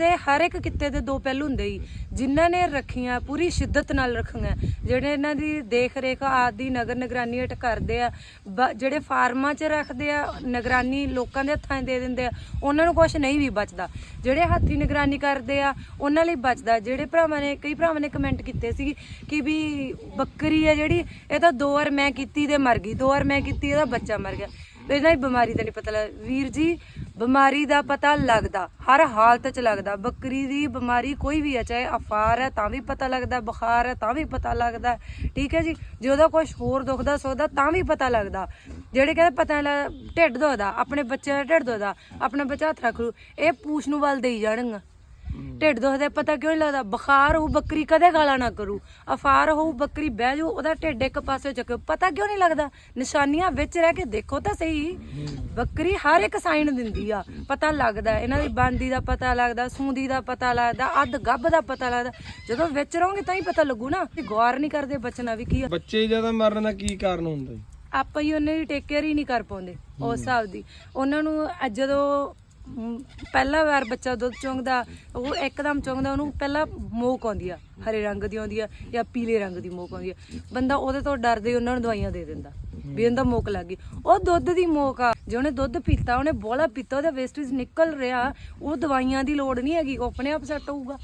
ਤੇ ਹਰ ਇੱਕ ਕਿੱਤੇ ਦੇ ਦੋ ਪਹਿਲੂ ਹੁੰਦੇ ਹੀ ਜਿਨ੍ਹਾਂ ਨੇ ਰੱਖੀਆਂ, ਪੂਰੀ ਸ਼ਿੱਦਤ ਨਾਲ ਰੱਖੀਆਂ। ਜਿਹੜੇ ਇਹਨਾਂ ਦੀ ਦੇਖ ਰੇਖ ਆਦੀ ਨਗਰ ਨਿਗਰਾਨੀ ਹੇਠ ਕਰਦੇ ਆ, ਬ- ਜਿਹੜੇ ਫਾਰਮਾਂ 'ਚ ਰੱਖਦੇ ਆ, ਨਿਗਰਾਨੀ ਲੋਕਾਂ ਦੇ ਹੱਥਾਂ 'ਚ ਦੇ ਦਿੰਦੇ ਆ, ਉਹਨਾਂ ਨੂੰ ਕੁਝ ਨਹੀਂ ਵੀ ਬਚਦਾ। ਜਿਹੜੇ ਹੱਥੀ ਨਿਗਰਾਨੀ ਕਰਦੇ ਆ, ਉਹਨਾਂ ਲਈ ਬਚਦਾ। ਜਿਹੜੇ ਭਰਾਵਾਂ ਨੇ, ਕਈ ਭਰਾਵਾਂ ਨੇ ਕਮੈਂਟ ਕੀਤੇ ਸੀ ਕਿ ਵੀ ਬੱਕਰੀ ਆ ਜਿਹੜੀ, ਇਹ ਤਾਂ ਦੋ ਵਾਰ ਮੈਂ ਕੀਤੀ ਤੇ ਮਰ ਗਈ, ਦੋ ਵਾਰ ਮੈਂ ਕੀਤੀ, ਇਹਦਾ ਬੱਚਾ ਮਰ ਗਿਆ। ਇਹਨਾਂ ਦੀ ਬਿਮਾਰੀ ਦਾ ਨਹੀਂ ਪਤਾ ਲੱਗਦਾ ਵੀਰ ਜੀ, ਬਿਮਾਰੀ ਦਾ ਪਤਾ ਲੱਗਦਾ, ਹਰ ਹਾਲਤ 'ਚ ਲੱਗਦਾ, ਬੱਕਰੀ ਦੀ ਬਿਮਾਰੀ ਕੋਈ ਵੀ ਹੈ ਚਾਹੇ ਅਫਾਰ ਹੈ ਤਾਂ ਵੀ ਪਤਾ ਲੱਗਦਾ, ਬੁਖਾਰ ਹੈ ਤਾਂ ਵੀ ਪਤਾ ਲੱਗਦਾ, ਠੀਕ ਹੈ ਜੀ, ਜੇ ਉਹਦਾ ਕੁਝ ਹੋਰ ਦੁਖਦਾ ਸੋਦਾ ਤਾਂ ਵੀ ਪਤਾ ਲੱਗਦਾ, ਜਿਹੜੇ ਕਹਿੰਦੇ ਪਤਾ ਨਹੀਂ ਲੱਗਦਾ, ਢਿੱਡ ਦੁਖਦਾ, ਆਪਣੇ ਬੱਚੇ ਦਾ ਢਿੱਡ ਦੁਖਦਾ, ਆਪਣਾ ਬੱਚਾ ਹੱਥ ਰੱਖ ਲੂ ਇਹ ਪੂਛ ਨੂੰ ਵੱਲ ਦੇਈ ਜਾਣਗਾ ਢਿੱਡ ਦੁਖਦਾ ਪਤਾ ਕਿਉਂ ਨਹੀਂ ਲੱਗਦਾ? ਬੁਖਾਰ ਹੋਊ ਬੱਕਰੀ ਕਦੇ ਗਾਲਾਂ ਨਾ ਕਰੂ। ਅਫਾਰ ਹੋਊ ਬੱਕਰੀ ਬਹਿ ਜਾਊ ਉਹਦਾ ਢਿੱਡ ਇੱਕ ਪਾਸੇ ਚੱਕੇ ਪਤਾ ਕਿਉਂ ਨਹੀਂ ਲੱਗਦਾ? ਨਿਸ਼ਾਨੀਆਂ ਵਿੱਚ ਰਹਿ ਕੇ ਦੇਖੋ ਤਾਂ ਸਹੀ। ਬੱਕਰੀ ਹਰ ਇੱਕ ਸਾਈਨ ਦਿੰਦੀ ਆ। ਪਤਾ ਲੱਗਦਾ ਇਹਨਾਂ ਦੀ ਬਾਂਦੀ ਦਾ ਪਤਾ ਲੱਗਦਾ ਸੂੰਦੀ ਦਾ ਪਤਾ ਲੱਗਦਾ ਅੱਧ ਗੱਭ ਦਾ ਪਤਾ ਲੱਗਦਾ। ਜਦੋਂ ਵਿੱਚ ਰਹੋਗੇ ਤਾਂ ਹੀ ਪਤਾ ਲੱਗੂ ਨਾ ਵੀ ਗੌਰ ਨਹੀਂ ਕਰਦੇ ਬਚਣਾ ਵੀ ਕੀ ਆ। ਬੱਚੇ ਜ਼ਿਆਦਾ ਮਰਨ ਦਾ ਕੀ ਕਾਰਨ ਹੁੰਦਾ ਜੀ? ਆਪਾਂ ਹੀ ਉਹਨਾਂ ਦੀ ਟੇਕ ਕੇਅਰ ਹੀ ਨਹੀਂ ਕਰ ਪਾਉਂਦੇ ਉਸ ਹਿਸਾਬ ਦੀ। ਉਹਨਾਂ ਨੂੰ ਅੱਜ ਜਦੋਂ ਪਹਿਲਾ ਵਾਰ ਬੱਚਾ ਦੁੱਧ ਚੁੰਗਦਾ ਉਹ ਇੱਕਦਮ ਚੁੰਗਦਾ ਉਹਨੂੰ ਪਹਿਲਾਂ ਮੋਕ ਆਉਂਦੀ ਆ, ਹਰੇ ਰੰਗ ਦੀ ਆਉਂਦੀ ਆ ਜਾਂ ਪੀਲੇ ਰੰਗ ਦੀ ਮੋਕ ਆਉਂਦੀ ਆ। ਬੰਦਾ ਉਹਦੇ ਤੋਂ ਡਰਦੇ ਹੀ ਉਹਨਾਂ ਨੂੰ ਦਵਾਈਆਂ ਦੇ ਦਿੰਦਾ, ਵੀ ਇਹਦਾ ਮੋਕ ਲੱਗ ਗਈ। ਉਹ ਦੁੱਧ ਦੀ ਮੋਕ ਆ, ਜੇ ਉਹਨੇ ਦੁੱਧ ਪੀਤਾ, ਉਹਨੇ ਬੋਲਾ ਪੀਤਾ, ਉਹਦਾ ਵੇਸਟੇਜ ਨਿਕਲ ਰਿਹਾ, ਉਹ ਦਵਾਈਆਂ ਦੀ ਲੋੜ ਨਹੀਂ ਹੈਗੀ, ਉਹ ਆਪਣੇ ਆਪ ਸੈੱਟ ਹੋਊਗਾ।